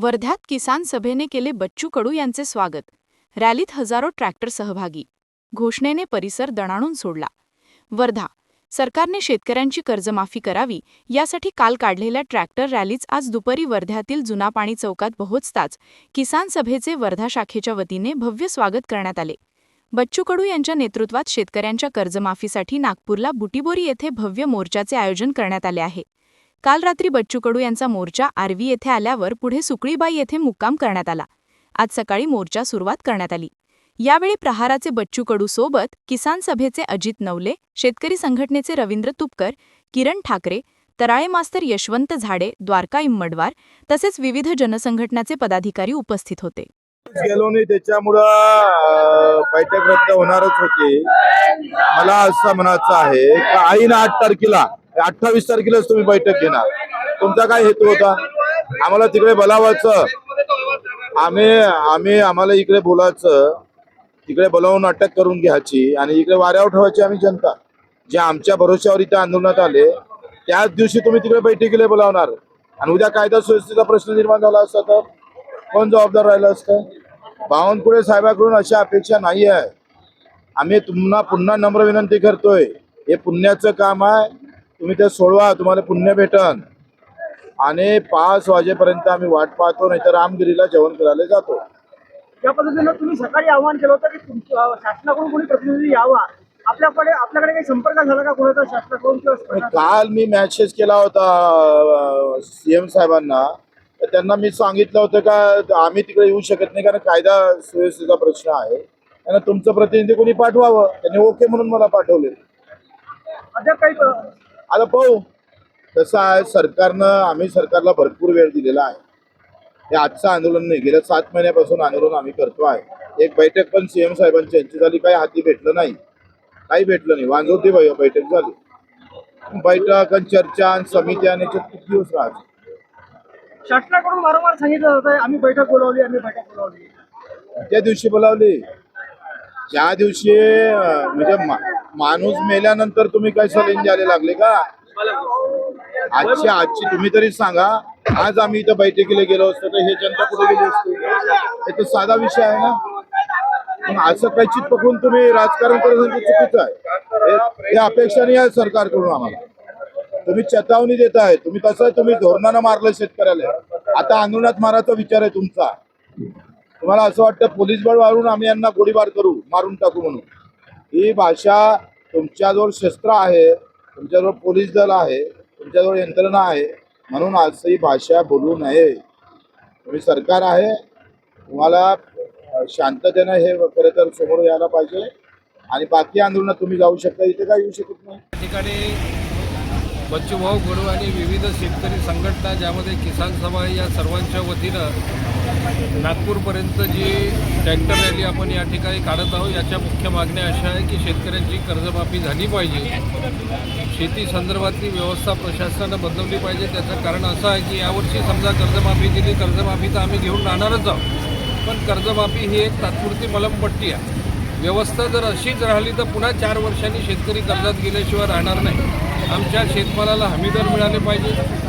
वर्ध्यात किसान सभेने केले बच्चू कडू यांचे स्वागत. रॅलीत हजारो ट्रॅक्टर सहभागी. घोषणेने परिसर दणाणून सोडला. वर्धा सरकारने शेतकऱ्यांची कर्जमाफी करावी यासाठी काल काढलेल्या ट्रॅक्टर रॅलीच आज दुपारी वर्ध्यातील जुना पाणी चौकात पोहोचताच किसान सभेचे वर्धा शाखेच्या वतीने भव्य स्वागत करण्यात आले. बच्चू कडू यांच्या नेतृत्वात शेतकऱ्यांच्या कर्जमाफीसाठी नागपूरला बुटीबोरी येथे भव्य मोर्चाचे आयोजन करण्यात आले आहे. काल रात्री बच्चू कडू यांचा मोर्चा आर्वी येथे आल्यावर पुढे सुकळीबाई येथे मुक्काम करण्यात आला. आज सकाळी मोर्चा सुरुवात करण्यात आली. यावेळी प्रहाराचे बच्चू कडू सोबत किसान सभेचे अजित नवले शेतकरी संघटनेचे रवींद्र तुपकर किरण ठाकरे तराळे मास्तर यशवंत झाडे द्वारका इम्मडवार तसेच विविध जनसंघटनाचे पदाधिकारी उपस्थित होते. गेलो नाही त्याच्यामुळं बैठक रद्द होणारच होती. मला असं म्हणायचं आहे का आईन आठ तारखेला अठ्ठावीस तारखेलाच तुम्ही बैठक घेणार. तुमचा काय हेतू होता? आम्हाला तिकडे बोलावायचं. आम्ही आम्ही आम्हाला इकडे बोलायचं. तिकडे बोलावून अटक करून घ्यायची आणि इकडे वाऱ्यावर ठेवायची आम्ही जनता. जे आमच्या भरोश्यावर इथे आंदोलनात आले त्याच दिवशी तुम्ही तिकडे बैठकीला बोलावणार. आणि उद्या कायदा सुव्यवस्थेचा प्रश्न निर्माण झाला असता तर कोण जबाबदार राहिलं असतं? बावनकुळे साहेबाकडून अशी अपेक्षा नाही आहे आम्ही तुम्हाला पुन्हा नम्र विनंती करतोय. हे पुण्याचं काम आहे. तुम्ही ते सोडवा तुम्हाला पुण्य भेटन. आणि पाच वाजेपर्यंत आम्ही वाट पाहतो नाही तर रामगिरीला जेवण करायला जातो. या पद्धतीनं तुम्ही सकाळी आवाहन केलं होतं की तुमच्या शासनाकडून कोणी प्रतिनिधी यावा? आपल्याकडे आपल्याकडे काही संपर्क झाला का कोणाचा शासनाकडून किंवा? काल मी मॅसेज केला होता सीएम साहेबांना. तर त्यांना मी सांगितलं होतं का आम्ही तिकडे येऊ शकत नाही कारण कायदा सुव्यवस्थेचा प्रश्न आहे. त्यांना तुमचं प्रतिनिधी कोणी पाठवावं? त्यांनी ओके म्हणून मला पाठवले. अद्याप काही आता पाहू. कसं आहे सरकारनं आम्ही सरकारला भरपूर वेळ दिलेला आहे. हे आजचं आंदोलन नाही गेल्या सात महिन्यापासून आंदोलन आम्ही करतो आहे. एक बैठक पण सीएम साहेबांची यांची झाली काही हाती भेटलं नाही. काही भेटलं नाही वांजवती बैठक झाली. बैठक आणि चर्चा आणि समित्या आणि किती दिवस राहते शासनाकडून वारंवार सांगितलं जात आहे आम्ही बैठक बोलावली आम्ही बैठक बोलावली. त्या दिवशी बोलावली. ज्या दिवशी म्हणजे माणूस मेल्यानंतर तुम्ही काय सलिंग द्यायला लागले का? आजची आजची तुम्ही तरी सांगा. आज आम्ही इथं बैठकीला गेलो असतो तर हे जनता कुठे गेली असतो? हे तर साधा विषय आहे ना. मग असं काही पकडून तुम्ही राजकारण करत हे चुकीचं आहे. हे- अपेक्षा नाही आहे सरकारकडून आम्हाला. तुम्ही चेतावणी देत आहे तुम्ही कसं तुम्ही धोरणानं मारलं शेतकऱ्याला. आता आंदोलनात मारायचा विचार आहे तुमचा. तुम्हाला असं वाटतं पोलीस बळ वाढून आम्ही यांना गोळीबार करू मारून टाकू म्हणून. ही भाषा तुमच्याजवळ शस्त्र आहे तुमच्याजवळ पोलीस दल आहे तुमच्याजवळ यंत्रणा आहे म्हणून असं ही भाषा बोलू नये. तुम्ही सरकार आहे तुम्हाला शांततेनं हे खरं तर समोर यायला पाहिजे. आणि बाकी आंदोलनात तुम्ही जाऊ शकता इथे काय येऊ शकत नाही. या ठिकाणी बच्चूभाऊ कडू आणि विविध शेतकरी संघटना ज्यामध्ये किसान सभा या सर्वांच्या वतीनं नागपूरपर्यंत जी ट्रॅक्टर रॅली आपण या ठिकाणी काढत आहोत याच्या मुख्य मागण्या अशा आहे की शेतकऱ्यांची कर्जमाफी झाली पाहिजे. शेती संदर्भातली व्यवस्था प्रशासनानं बदलवली पाहिजे. त्याचं कारण असं आहे की यावर्षी समजा कर्जमाफी दिली कर्जमाफी तर आम्ही घेऊन राहणारच आहोत. पण कर्जमाफी ही एक तात्पुरती मलमपट्टी आहे. व्यवस्था जर अशीच राहिली तर पुन्हा चार वर्षांनी शेतकरी कर्जात गेल्याशिवाय राहणार नाही. आमच्या शेतमालाला हमीदर मिळाले पाहिजे.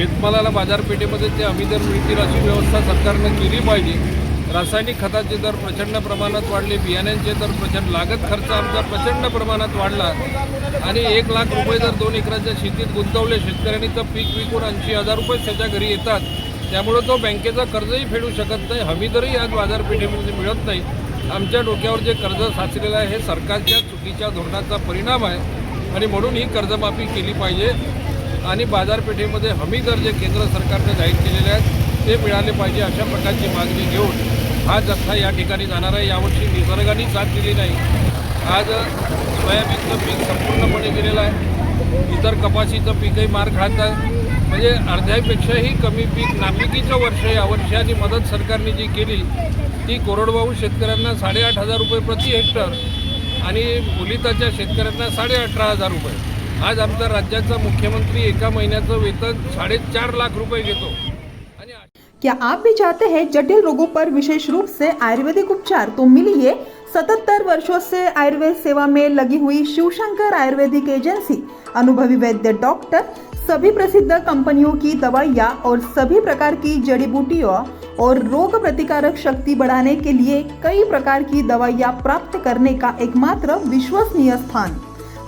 शेतमालाला बाजारपेठेमध्ये ते हमीदर मिळतील अशी व्यवस्था सरकारनं केली पाहिजे. रासायनिक खताचे दर प्रचंड प्रमाणात वाढले बियाण्यांचे दर प्रचंड लागत खर्च आमचा प्रचंड प्रमाणात वाढला आणि एक लाख रुपये जर दोन एकराच्या शेतीत गुंतवले. शेतकऱ्यांनी तर पीक विकून ऐंशी हजार रुपये त्याच्या घरी येतात. त्यामुळे तो बँकेचा कर्जही फेडू शकत नाही हमीदरही आज बाजारपेठेमध्ये मिळत नाही. आमच्या डोक्यावर जे कर्ज साचलेलं आहे हे सरकारच्या चुकीच्या धोरणाचा परिणाम आहे आणि म्हणून ही कर्जमाफी केली पाहिजे. आणि बाजारपेठेमध्ये हमी दर जे केंद्र सरकारने जाहीर केलेले आहेत ते मिळाले पाहिजे अशा प्रकारची मागणी घेऊन हा जथ्था या ठिकाणी जाणार आहे. यावर्षी निसर्गाने साथ दिली नाही. आज सोयाबीनचं पीक संपूर्णपणे गेलेलं आहे. इतर कपाशीचं पीकही मार खात आहे. म्हणजे अर्ध्यापेक्षाही कमी पीक नापिकीचं वर्ष या यावर्षी आणि मदत सरकारने जी केली ती कोरडवाहू शेतकऱ्यांना साडेआठ हजार रुपये प्रति हेक्टर आणि मुलिताच्या शेतकऱ्यांना साडे अठरा हजार रुपये. आज आमच्या राज्याचा मुख्यमंत्री एका महिन्याचं वेतन साडेचार लाख रुपये घेतो. क्या आप भी चाहते हैं जटिल रोगों पर विशेष रूप से आयुर्वेदिक उपचार? तो मिलिए सतहत्तर वर्षों से आयुर्वेद सेवा में लगी हुई शिवशंकर आयुर्वेदिक एजेंसी। अनुभवी वैद्य डॉक्टर सभी प्रसिद्ध कंपनियों की दवाइयाँ और सभी प्रकार की जड़ी बूटियों और रोग प्रतिकारक शक्ति बढ़ाने के लिए कई प्रकार की दवाइयाँ प्राप्त करने का एकमात्र विश्वसनीय स्थान।